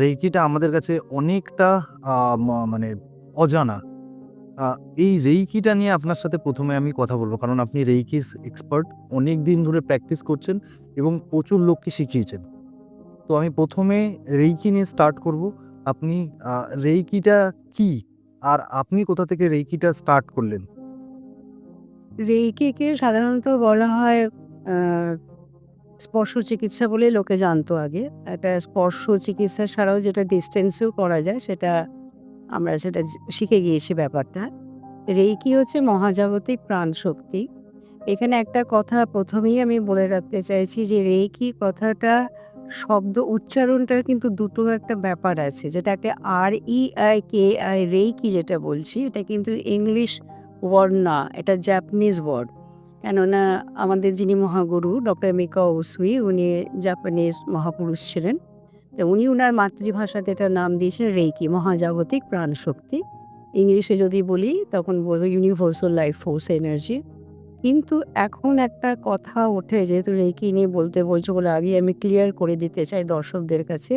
রেইকিটা আমাদের কাছে অনেকটা মানে অজানা। এই রেইকিটা নিয়ে আপনার সাথে প্রথমে আমি কথা বলব কারণ আপনি রেইকিস এক্সপার্ট। অনেক দিন ধরে প্র্যাকটিস করছেন এবং প্রচুর লোককে শিখিয়েছেন। তো আমি প্রথমে রেইকি নিয়ে স্টার্ট করব। আপনি রেইকিটা কি? আর আপনি কোথা থেকে রেইকিটা স্টার্ট করলেন? রেইকিকে সাধারণত বলা হয় স্পর্শ চিকিৎসা বলেই লোকে জানতো আগে। একটা স্পর্শ চিকিৎসা ছাড়াও যেটা ডিস্টেন্সেও করা যায়, সেটা আমরা সেটা শিখে গিয়েছি ব্যাপারটা। রেইকি হচ্ছে মহাজাগতিক প্রাণশক্তি। এখানে একটা কথা প্রথমেই আমি বলে রাখতে চাইছি যে রেইকি কথাটা শব্দ উচ্চারণটার কিন্তু দুটো একটা ব্যাপার আছে। যেটা একটা আর-ই-আই-কে-আই রেইকি যেটা বলছি, এটা কিন্তু ইংলিশ ওয়ার্ড না। এটা জাপানিজ ওয়ার্ড। কেননা আমাদের যিনি মহাগুরু ডক্টর মিকাও উসুই উনি জাপানিজ মহাপুরুষ ছিলেন। তো উনি উনার মাতৃভাষাতে এটার নাম দিয়েছেন রেকি মহাজাগতিক প্রাণশক্তি। ইংলিশে যদি বলি তখন বলব ইউনিভার্সাল লাইফ ফোর্স এনার্জি। কিন্তু এখন একটা কথা ওঠে যেহেতু রেকি নিয়ে বলতে বলছো বলে আগে আমি ক্লিয়ার করে দিতে চাই দর্শকদের কাছে।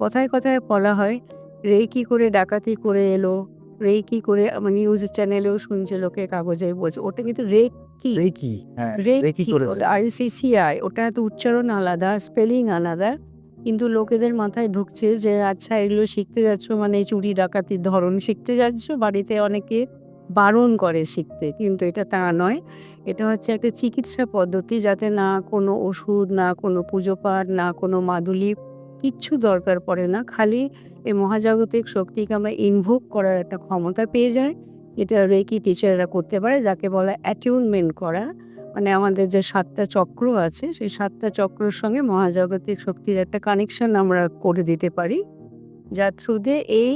কথায়, কথায় বলা হয় রেকি করে ডাকাতি করে এলো, রেইকি করে আ নিউজ চ্যানেলেও শুনছে লোকে কাগজে বলছে। ওটা কিন্তু রেকি। রেইকি হ্যাঁ, রেকি করেছে। ওটা আর-সি-সি-আই ওটা তো উচ্চারণ আলাদা, স্পেলিং আলাদা। কিন্তু লোকেদের মাথায় ঢুকছে যে আচ্ছা এগুলো শিখতে যাচ্ছ মানে চুরি ডাকাতির ধরন শিখতে যাচ্ছ। বাড়িতে অনেকে বারণ করে শিখতে। কিন্তু এটা তা নয়। এটা হচ্ছে একটা চিকিৎসা পদ্ধতি যাতে না কোনো ওষুধ, না কোনো পুজো-পাঠ, না কোনো মাদুলি কিচ্ছু দরকার পড়ে না। খালি এই মহাজাগতিক শক্তিকে আমরা ইনভোক করার একটা ক্ষমতা পেয়ে যাই। এটা রেকি টিচাররা করতে পারে যাকে বলা অ্যাটিউনমেন্ট করা। মানে আমাদের যে সাতটা চক্র আছে সেই ৭ টা চক্রের সঙ্গে মহাজাগতিক শক্তির একটা কানেকশন আমরা করে দিতে পারি। যার থ্রু দিয়ে এই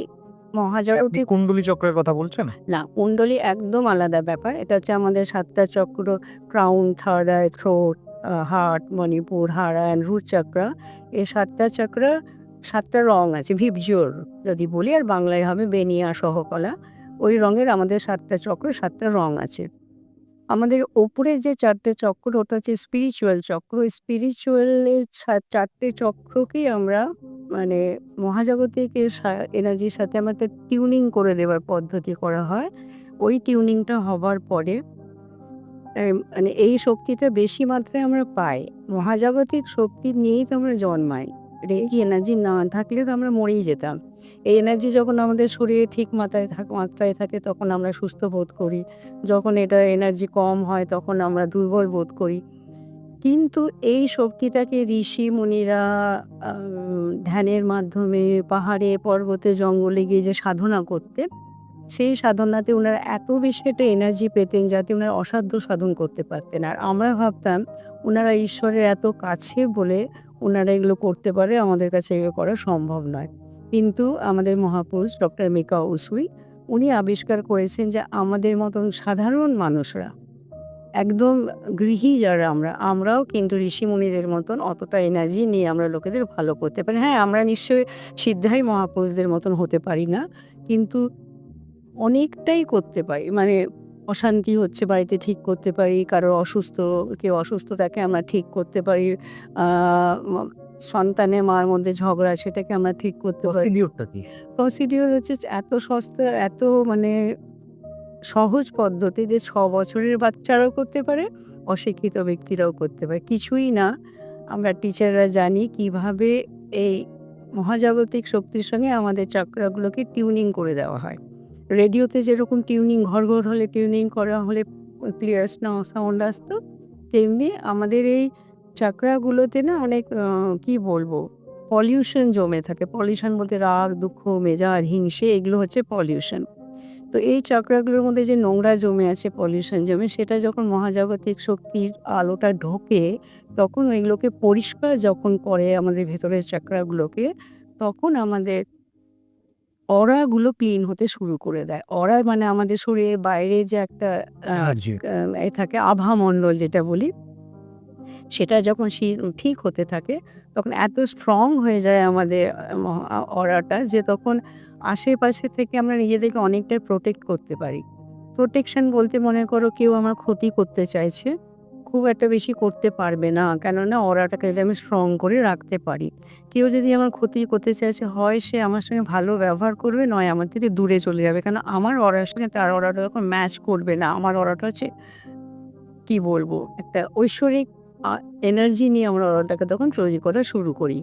মহাজাগতিক কুণ্ডলী চক্রের কথা বলছেন? না কুণ্ডলী একদম আলাদা ব্যাপার। এটা হচ্ছে আমাদের সাতটা চক্র crown, third eye, throat, heart, Manipura, হাড়া and root chakra. এই ৭ টা চাকরা ৭ টা রং আছে ভিবজিওর যদি বলি, আর বাংলায় হবে বেনিয়া সহকলা। ওই রঙের আমাদের ৭ টা চক্র ৭ টা রং আছে। আমাদের ওপরে যে চারটে চক্র, ওটা হচ্ছে স্পিরিচুয়াল চক্র। স্পিরিচুয়াল এর ছা ৪ চক্রকেই আমরা মানে মহাজাগতিক এনার্জির সাথে আমরা একটা টিউনিং করে দেওয়ার পদ্ধতি করা হয়। ওই টিউনিংটা হবার পরে মানে এই শক্তিটা বেশি মাত্রায় আমরা পাই। মহাজাগতিক শক্তি নিয়েই তো আমরা জন্মাই। রেকি এনার্জি না থাকলে তো আমরা মরেই যেতাম। এই এনার্জি যখন আমাদের শরীরে ঠিক মাত্রায় থাক মাত্রায় থাকে তখন আমরা সুস্থ বোধ করি। যখন এটা এনার্জি কম হয় তখন আমরা দুর্বল বোধ করি। কিন্তু এই শক্তিটাকে ঋষি-মুনিরা ধ্যানের মাধ্যমে পাহাড়ে, পর্বতে, জঙ্গলে গিয়ে যে সাধনা করতেন, সেই সাধনাতে ওনারা এত বেশি একটা এনার্জি পেতেন যাতে ওনারা অসাধ্য সাধন করতে পারতেন। আর আমরা ভাবতাম ওনারা ঈশ্বরের এত কাছে বলে উনারা এগুলো করতে পারে আমাদের কাছে এগুলো করা সম্ভব নয়। কিন্তু আমাদের মহাপুরুষ ডক্টর মিকাও উসুই উনি আবিষ্কার করেছেন যে আমাদের মতন সাধারণ মানুষরা একদম গৃহী যারা আমরা, আমরাও কিন্তু ঋষি-মুনিদের মতন অতটা এনার্জি নিয়ে আমরা লোকেদের ভালো করতে পারি। হ্যাঁ, আমরা নিশ্চয়ই সিদ্ধাই মহাপুরুষদের মতন হতে পারি না। কিন্তু অনেকটাই করতে পারি। মানে অশান্তি হচ্ছে বাড়িতে ঠিক করতে পারি। কারও অসুস্থ কেউ অসুস্থ তাকে আমরা ঠিক করতে পারি। সন্তানে মার মধ্যে ঝগড়া সেটাকে আমরা ঠিক করতে পারি। প্রসিডিউর হচ্ছে এত সস্তা এত মানে সহজ পদ্ধতি যে ছ বছরের বাচ্চারাও করতে পারে, অশিক্ষিত ব্যক্তিরাও করতে পারে। কিছুই না আমরা টিচাররা জানি কীভাবে এই মহাজাগতিক শক্তির সঙ্গে আমাদের চাকরাগুলোকে টিউনিং করে দেওয়া হয়। রেডিওতে যেরকম টিউনিং ঘর, ঘর হলে টিউনিং করা হলে ক্লিয়ার সাউন্ড আসতো। তেমনি আমাদের এই চাকরাগুলোতে না অনেক কি বলব পলিউশন জমে থাকে। পলিউশন বলতে রাগ, দুঃখ, মেজাজ, হিংসে এগুলো হচ্ছে পলিউশন। তো এই চাকরাগুলোর মধ্যে যে নোংরা জমে আছে পলিউশন জমে সেটা যখন মহাজাগতিক শক্তির আলোটা ঢোকে তখন ওইগুলোকে পরিষ্কার যখন করে আমাদের ভেতরের চাকরাগুলোকে তখন আমাদের অরাগুলো ক্লিন হতে শুরু করে দেয়। অরা মানে আমাদের শরীরের বাইরে যে একটা। আ এ থাকে আভামণ্ডল যেটা বলি। সেটা যখন ঠিক হতে থাকে তখন এত স্ট্রং হয়ে যায় আমাদের অরাটা যে তখন আশেপাশে থেকে আমরা নিজেদেরকে অনেকটাই প্রোটেক্ট করতে পারি। প্রোটেকশন বলতে মনে করো কেউ আমার ক্ষতি করতে চাইছে। খুব একটা বেশি করতে পারবে না। কেননা অরাটাকে যদি আমি স্ট্রং করে রাখতে পারি। কেউ যদি আমার ক্ষতি করতে চাইছে, হয় সে আমার সঙ্গে ভালো ব্যবহার করবে, নয় আমার থেকে দূরে চলে যাবে। কেন আমার অরার সঙ্গে তার অরাটা তখন ম্যাচ করবে না। আমার অরাটা হচ্ছে, কি বলব, একটা ঐশ্বরিক এনার্জি নিয়ে আমরা অরাটাকে তখন তৈরি করা শুরু করি।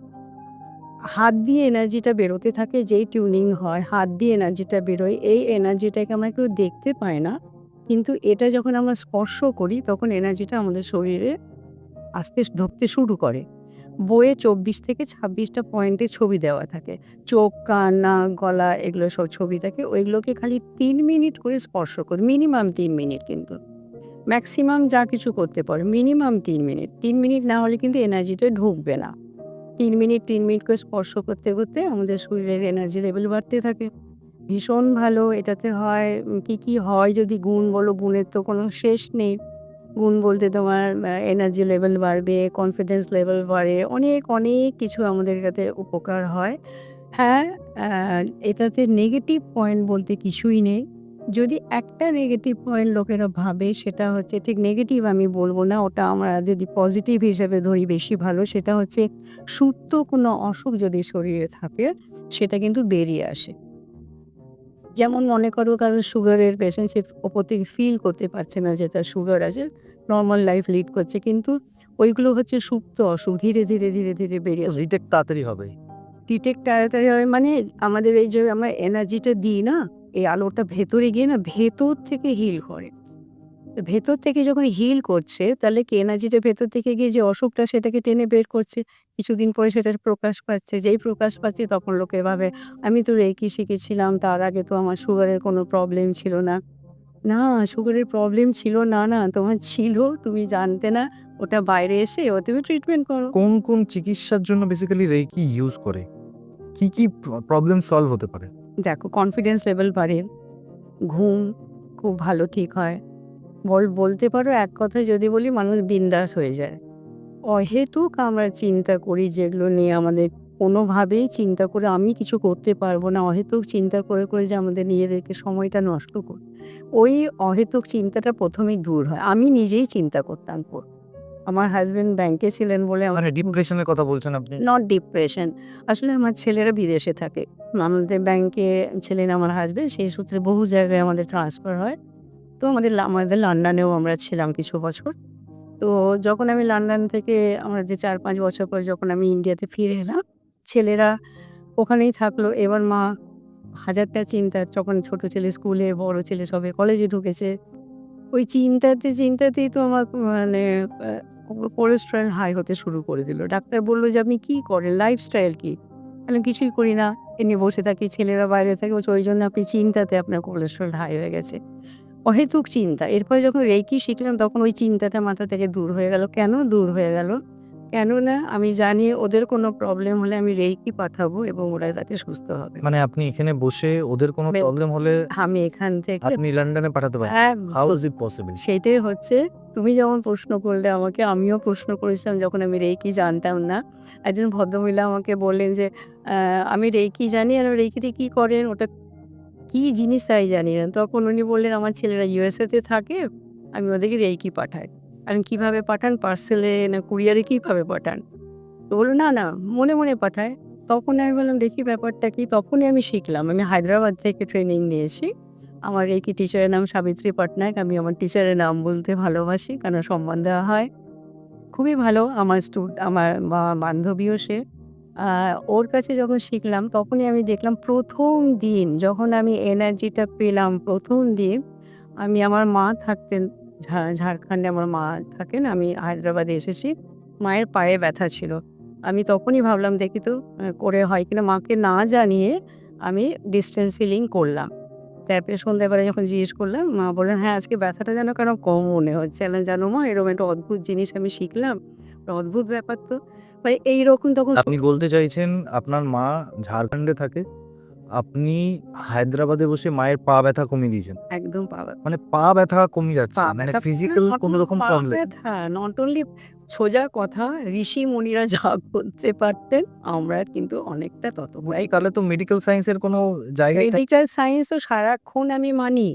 হাত দিয়ে এনার্জিটা বেরোতে থাকে, যেই টিউনিং হয়, হাত দিয়ে এনার্জিটা বেরোয়, এই এনার্জিটাকে আমরা কেউ দেখতে পাই না। কিন্তু এটা যখন আমরা স্পর্শ করি, তখন এনার্জিটা আমাদের শরীরে আস্তে ঢুকতে শুরু করে। বইয়ে চব্বিশ থেকে ছাব্বিশটা পয়েন্টে ছবি দেওয়া থাকে। চোখ, কান গলা, এগুলো সব ছবি থাকে। ওইগুলোকে খালি তিন মিনিট করে স্পর্শ করি, মিনিমাম তিন মিনিট কিন্তু। ম্যাক্সিমাম যা কিছু করতে পারে, মিনিমাম তিন মিনিট। তিন মিনিট না হলে কিন্তু এনার্জিটা ঢুকবে না। তিন মিনিট তিন মিনিট করে স্পর্শ করতে করতে আমাদের শরীরের এনার্জি লেভেল বাড়তে থাকে। ভীষণ ভালো, এটাতে হয় কি কি হয় যদি গুণ বলো, গুণের তো কোনো শেষ নেই। গুণ বলতে তোমার এনার্জি লেভেল বাড়বে কনফিডেন্স লেভেল বাড়ে, অনেক অনেক কিছু আমাদের এটাতে উপকার হয়। হ্যাঁ এটাতে নেগেটিভ পয়েন্ট বলতে কিছুই নেই। যদি একটা নেগেটিভ পয়েন্ট লোকেরা ভাবে, সেটা হচ্ছে, ঠিক নেগেটিভ আমি বলব না, ওটা আমরা যদি পজিটিভ হিসেবে ধরি বেশি ভালো, সেটা হচ্ছে সুপ্ত কোনো অসুখ যদি শরীরে থাকে, সেটা কিন্তু বেরিয়ে আসে। যেমন মনে করো কারও সুগারের পেশেন্ট সে ওপর থেকে ফিল করতে পারছে না যে তার সুগার আছে নর্মাল লাইফ লিড করছে কিন্তু ওইগুলো হচ্ছে সুপ্ত অসুখ ধীরে ধীরে ধীরে ধীরে বেরিয়ে আসে। ডিটেক্ট তাড়াতাড়ি হবে। ডিটেক্ট তাড়াতাড়ি হবে মানে আমাদের এই যে আমরা এনার্জিটা দিই না এই আলোটা ভেতরে গিয়ে না ভেতর থেকে হিল করে। ভেতর থেকে যখন হিল করছে তাহলে কি এনার্জিটা ভেতর থেকে গিয়ে যে অসুখটা সেটাকে টেনে বের করছে? কিছুদিন পরে সেটা প্রকাশ পাচ্ছে যেই প্রকাশ পাচ্ছে তখন লোকে ভাবে আমি তো রেকি শিখেছিলাম তার আগে তো আমার সুগারের কোনো প্রবলেম ছিল না। না সুগারের প্রবলেম ছিল না না তোমার ছিল তুমি জানতে না ওটা বাইরে এসে ও তুমি ট্রিটমেন্ট করো। কোন কোন চিকিৎসার জন্য বেসিক্যালি রেকি ইউজ করে? কি কি প্রবলেম সলভ হতে পারে? দেখো কনফিডেন্স লেভেল বাড়ে ঘুম খুব ভালো ঠিক হয় বলতে পারো এক কথায় যদি বলি মানুষ বিন্দাস হয়ে যায়। অহেতুক আমরা চিন্তা করি যেগুলো নিয়ে আমাদের কোনোভাবেই চিন্তা করে আমি কিছু করতে পারব না। অহেতুক চিন্তা করে করে যে আমাদের নিজেদেরকে সময়টা নষ্ট করি ওই অহেতুক চিন্তাটা প্রথমেই দূর হয়। আমি নিজেই চিন্তা করতাম। আমার হাজবেন্ড ব্যাংকে ছিলেন বলে আমার মানে ডিপ্রেশনের কথা বলছেন আপনি? নট ডিপ্রেশন আসলে আমার ছেলেরা বিদেশে থাকে। আমাদের ব্যাংকে ছিলেন আমার হাজবেন্ড সেই সূত্রে বহু জায়গায় আমাদের ট্রান্সফার হয়। তো আমাদের আমাদের লন্ডনেও আমরা ছিলাম কিছু বছর। তো যখন আমি লন্ডন থেকে আমরা যে চার পাঁচ বছর পর যখন আমি ইন্ডিয়াতে ফিরে এলাম, ছেলেরা ওখানেই থাকল। এবার মা হাজারটা চিন্তা, যখন ছোট ছেলে স্কুলে বড় ছেলে সবে কলেজে ঢুকেছে, ওই চিন্তাতে, চিন্তাতেই তো আমার মানে কোলেস্ট্রল হাই হতে শুরু করে দিল। ডাক্তার বলল যে, আপনি কি করেন? লাইফস্টাইল কি? আমি কিছুই করি না। এমনি বসে থাকি, ছেলেরা বাইরে থাকে ওই জন্য আপনি চিন্তাতে আপনার কোলেস্ট্রল হাই হয়ে গেছে। অহেতুক চিন্তা। এরপরে যখন রেকি শিখলাম তখন ওই চিন্তাটা মাথা থেকে দূর হয়ে গেল। কেন দূর হয়ে গেল? কেননা আমি জানি ওদের কোনো প্রবলেম হলে আমি রেকি পাঠাবো এবং ওরা তাতে সুস্থ হবে। মানে আপনি এখানে বসে ওদের কোনো প্রবলেম হলে আমি এখান থেকে আপনি লন্ডনে পাঠাতে পারেন। হাউ ইজ ইট পসিবল সেটাই হচ্ছে তুমি যেমন প্রশ্ন করলে আমাকে আমিও প্রশ্ন করেছিলাম যখন আমি রেকি জানতাম না। একজন ভদ্রমহিলা আমাকে বললেন যে আমি রেকি জানি আর রেকিতে কি করেন? ওটা কি জিনিস তাই জানি না। তখন উনি বললেন, আমার ছেলেরা ইউএসএতে থাকে, আমি ওদেরকে রেকি পাঠাই। আমি, কীভাবে পাঠান? পার্সেলে না কুরিয়ারে কীভাবে পাঠান? তো বলল, না না, মনে মনে পাঠায়। তখন আমি বললাম, দেখি ব্যাপারটা কি? তখনই আমি শিখলাম। আমি হায়দ্রাবাদ থেকে ট্রেনিং নিয়েছি। আমার রেকি টিচারের নাম সাবিত্রী পটনায়ক। আমি আমার টিচারের নাম বলতে ভালোবাসি কারণ সম্মান দেওয়া হয়? খুবই ভালো। আমার স্টুড আমার বান্ধবীও সে। ওর কাছে যখন শিখলাম, তখনই আমি দেখলাম প্রথম দিন যখন আমি এনার্জিটা পেলাম, প্রথম দিন আমি আমার মা থাকতেন ঝাড়খণ্ডে আমার মা থাকেন, আমি হায়দ্রাবাদে এসেছি, মায়ের পায়ে ব্যথা ছিল। আমি তখনই ভাবলাম, দেখি তো করে হয় কিনা, মাকে না জানিয়ে আমি ডিস্টেন্স হিলিং করলাম। তারপরে সন্ধ্যাবেলা যখন জিজ্ঞেস করলাম, মা বললেন হ্যাঁ আজকে ব্যথাটা যেন কেন কম মনে হচ্ছে? জানো মা, এরকম একটা অদ্ভুত জিনিস আমি শিখলাম। অদ্ভুত ব্যাপার তো মানে এইরকম তখন আপনি বলতে চাইছেন আপনার মা ঝাড়খণ্ডে থাকে আপনি হায়দ্রাবাদে বসে মায়ের পা ব্যথা কমিয়ে দিয়েছেন। একদম পাওয়া মানে পা ব্যথা কমে যাচ্ছে পা মানে ফিজিক্যাল কোনো রকম প্রবলেম হ্যাঁ নট অনলি সোজা কথা ঋষি মুনিরা যা করতে পারতেন আমরা কিন্তু অনেকটা তত এই তাহলে তো মেডিকেল সায়েন্সের কোনো জায়গায় মেডিকেল সায়েন্স তো সারাক্ষণ আমি মানি।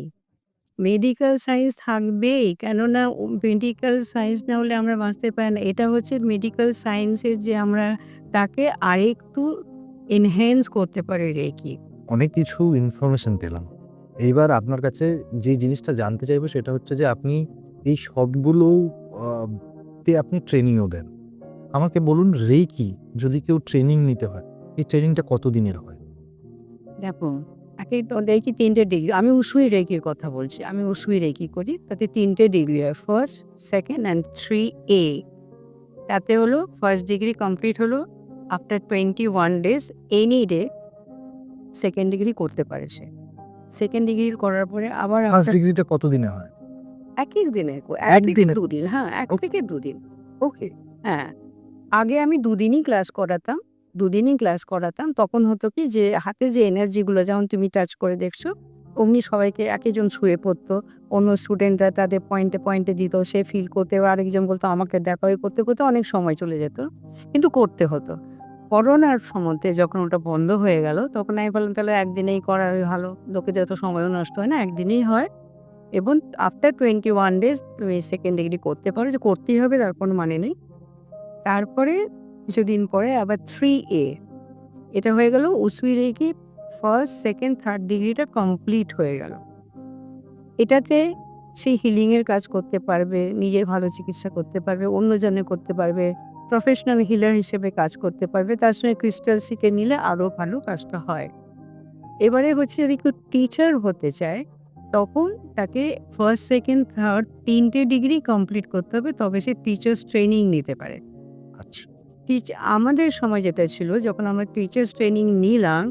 মেডিকেল সায়েন্স থাকবেই। কেননা মেডিকেল সায়েন্স না হলে আমরা বাঁচতে পারি না। এটা হচ্ছে মেডিকেল সায়েন্সের যে আমরা তাকে আরেকটু এনহ্যান্স করতে পারি রেকি। অনেক কিছু ইনফরমেশন পেলাম। এইবার আপনার কাছে যে জিনিসটা জানতে চাইব সেটা হচ্ছে যে আপনি এই সবগুলো তে আপনি ট্রেনিংও দেন। আমাকে বলুন রেকি যদি কেউ ট্রেনিং নিতে হয় এই ট্রেনিংটা কত দিনের হয়? দেখো এক রেকি তিনটে ডিগ্রি আমি উসুই রেকির কথা বলছি আমি উসুই রেকি করি তাতে তিনটে ডিগ্রি হয় ফার্স্ট সেকেন্ড অ্যান্ড থ্রি এ তাতে হলো ফার্স্ট ডিগ্রি কমপ্লিট হলো after twenty one days any day second degree করতে পারে সে। সেকেন্ড ডিগ্রি করার পরে আবার ফার্স্ট ডিগ্রিটা কত দিনে হয়? এক এক দিনে এক দিনে? দুদিন হ্যাঁ এক. থেকে দুদিন। ওকে হ্যাঁ আগে আমি দুদিনই ক্লাস করাতাম দুদিনই ক্লাস করাতাম, তখন হতো কি যে হাতে যে এনার্জিগুলো যেমন তুমি টাচ করে দেখছ, অমনি সবাইকে একজন শুয়ে পড়তো। অন্য স্টুডেন্টরা তাদের পয়েন্টে পয়েন্টে দিত, সে ফিল করতে আরেকজন বলতো, আমাকে দেখা। করতে করতে অনেক সময় চলে যেত, কিন্তু করতে হতো। করোনার সম্বন্ধে যখন ওটা বন্ধ হয়ে গেল, তখন আমি বললাম, তাহলে একদিনেই করা ভালো। লোকেদের তো সময়ও নষ্ট হয় না, একদিনেই হয়। এবং আফটার টোয়েন্টি ওয়ান ডেজ তুমি সেকেন্ড ডিগ্রি করতে পারো, যে করতেই হবে তার কোনো মানে নেই। তারপরে কিছুদিন পরে আবার থ্রি এ এটা হয়ে গেল উসুই রেখে ফার্স্ট সেকেন্ড থার্ড ডিগ্রিটা কমপ্লিট হয়ে গেল। এটাতে সে হিলিংয়ের কাজ করতে পারবে, নিজের ভালো চিকিৎসা করতে পারবে অন্যজনে করতে পারবে প্রফেশনাল হিলার হিসেবে কাজ করতে পারবে, তার সঙ্গে ক্রিস্টাল শিখে নিলে আরও ভালো কাজটা হয়। এবারে হচ্ছে যদি কেউ টিচার হতে চায়, তখন তাকে ফার্স্ট সেকেন্ড থার্ড তিনটে ডিগ্রি কমপ্লিট করতে হবে, তবে সে টিচার্স ট্রেনিং নিতে পারে। আচ্ছা। টিচ আমাদের সময় যেটা ছিল যখন আমরা টিচার্স ট্রেনিং নিলাম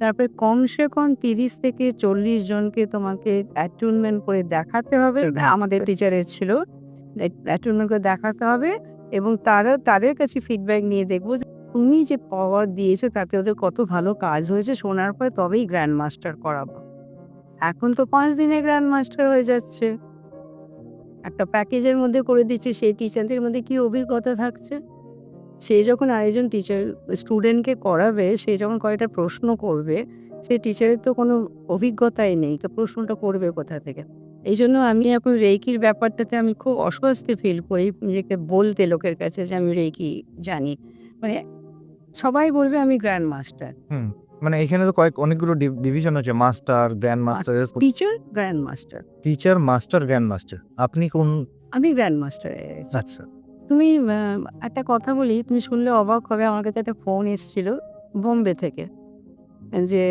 তারপরে কমসে কম তিরিশ থেকে চল্লিশ জনকে তোমাকে অ্যাটুনমেন্ট করে দেখাতে হবে। আমাদের টিচারের ছিল অ্যাটুনমেন্ট করে দেখাতে হবে এবং তারা তাদের কাছে ফিডব্যাক নিয়ে দেখব তুমি যে পাওয়ার দিয়েছ তাতে ওদের কত ভালো কাজ হয়েছে শোনার পরে তবেই গ্র্যান্ড মাস্টার করাবো। এখন তো পাঁচ দিনে গ্র্যান্ড মাস্টার হয়ে যাচ্ছে। একটা প্যাকেজের মধ্যে করে দিচ্ছে সেই টিচারদের মধ্যে কি অভিজ্ঞতা থাকছে? সে যখন আরেকজন টিচার স্টুডেন্টকে করাবে সে যখন কয়েকটা প্রশ্ন করবে সে টিচারের তো কোনো অভিজ্ঞতাই নেই। তো প্রশ্নটা করবে কোথা থেকে? এই জন্য আমি এখন রেকির ব্যাপারটাতে আমি খুব অস্বস্তি ফিল করি নিজেকে বলতে লোকের কাছে যে আমি রেকি জানি। মানে সবাই বলবে আমি গ্র্যান্ড মাস্টার মানে এখানে তো কয়েক অনেকগুলো ডিভিশন আছে master grand master teacher grand master teacher master grand master আপনি কোন আমি গ্র্যান্ড মাস্টার আচ্ছা। তুমি একটা কথা বলি, তুমি শুনলে অবাক হবে, আমার কাছে একটা ফোন এসেছিল বোম্বে থেকে, যে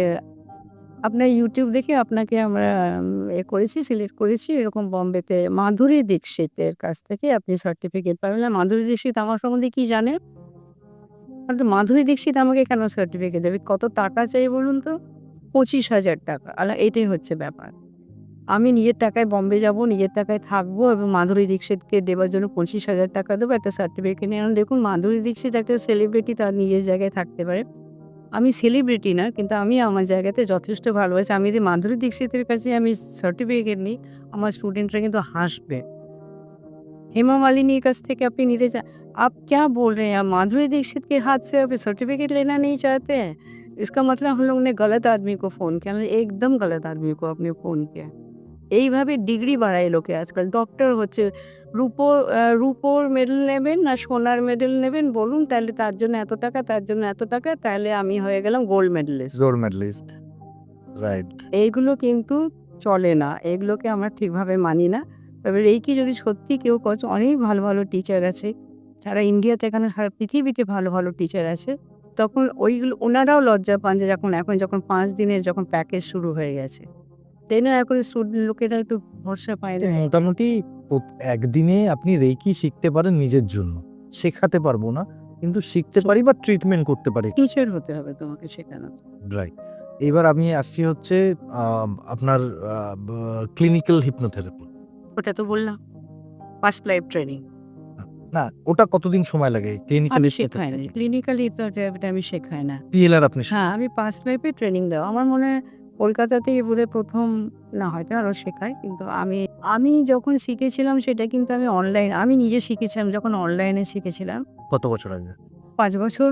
আপনার ইউটিউব দেখে আপনাকে আমরা এ করেছি সিলেক্ট করেছি, এরকম বম্বেতে মাধুরী দীক্ষিতের কাছ থেকে আপনি সার্টিফিকেট পাবেন। না মাধুরী দীক্ষিত আমার সম্বন্ধে কি জানে? তো মাধুরী দীক্ষিত আমাকে কেন সার্টিফিকেট দেবে? কত টাকা চাই বলুন তো? পঁচিশ হাজার টাকা। আলা এটাই হচ্ছে ব্যাপার। আমি নিজের টাকায় বম্বে যাব নিজের টাকায় থাকবো এবং মাধুরী দীক্ষিতকে দেওয়ার জন্য পঁচিশ হাজার টাকা দেবো একটা সার্টিফিকেট নিয়ে আনুন। দেখুন মাধুরী দীক্ষিত একটা সেলিব্রিটি তার নিজের জায়গায় থাকতে পারে আমি সেলিব্রিটি না কিন্তু আমি আমার জায়গাতে যথেষ্ট ভালোবাসি আমি যদি মাধুরী দীক্ষিতের কাছে আমি সার্টিফিকেট নিই আমার স্টুডেন্টরা কিন্তু হাসবে हेमा मालिनी कस থেকে আপনি নিতে চান आप क्या बोल रहे हैं आप माधुरी दीक्षित के हाथ से आप सर्टिफिकेट लेना नहीं चाहते हैं इसका मतलब हम लोग ने गलत आदमी को फ़ोन किया हमने एकदम गलत आदमी को आपने फ़ोन किया এইভাবে ডিগ্রি বাড়ায় লোকে আজকাল। ডক্টর হচ্ছে আহ, রূপোর মেডেল নেবেন না সোনার মেডেল নেবেন বলুন তাহলে তার জন্য এত টাকা তার জন্য এত টাকা তাহলে আমি হয়ে গেলাম gold medalist gold medalist right এইগুলো কিন্তু চলে না এগুলোকে আমরা ঠিকভাবে মানি না। তবে রেইকি যদি সত্যি কেউ করছে অনেক ভালো ভালো টিচার আছে সারা ইন্ডিয়াতে এখানে সারা পৃথিবীতে ভালো ভালো টিচার আছে তখন ওইগুলো ওনারাও লজ্জা পান যে যখন এখন যখন পাঁচ দিনের যখন প্যাকেজ শুরু হয়ে গেছে। তাই না এখন স্টুডেন্ট লোকেরা একটু ভরসা পায় না। মোটামুটি একদিনে আপনি রেকি শিখতে পারেন নিজের জন্য। শেখাতে পারব না কিন্তু শিখতে পারি বা ট্রিটমেন্ট করতে পারি। টিচার হতে হবে তোমাকে শেখানো। রাইট এবার আমি আসছি হচ্ছে আপনার ক্লিনিক্যাল হিপনোথেরাপি ওটা তো বললাম। ফার্স্ট লাইফ ট্রেনিং না ওটা কতদিন সময় লাগে? ক্লিনিক্যাল আমি শেখাই না। ক্লিনিক্যালি এটা আমি শেখাই না। পিএলআর আপনি হ্যাঁ আমি পাস্ট লাইফে ট্রেনিং দেওয়া। আমার মনে হয় কলকাতাতেই বোধ প্রথম না হয়তো আরও শেখায় কিন্তু আমি আমি যখন শিখেছিলাম সেটা কিন্তু আমি অনলাইন আমি নিজে শিখেছিলাম যখন অনলাইনে শিখেছিলাম। কত বছর আগে? পাঁচ বছর।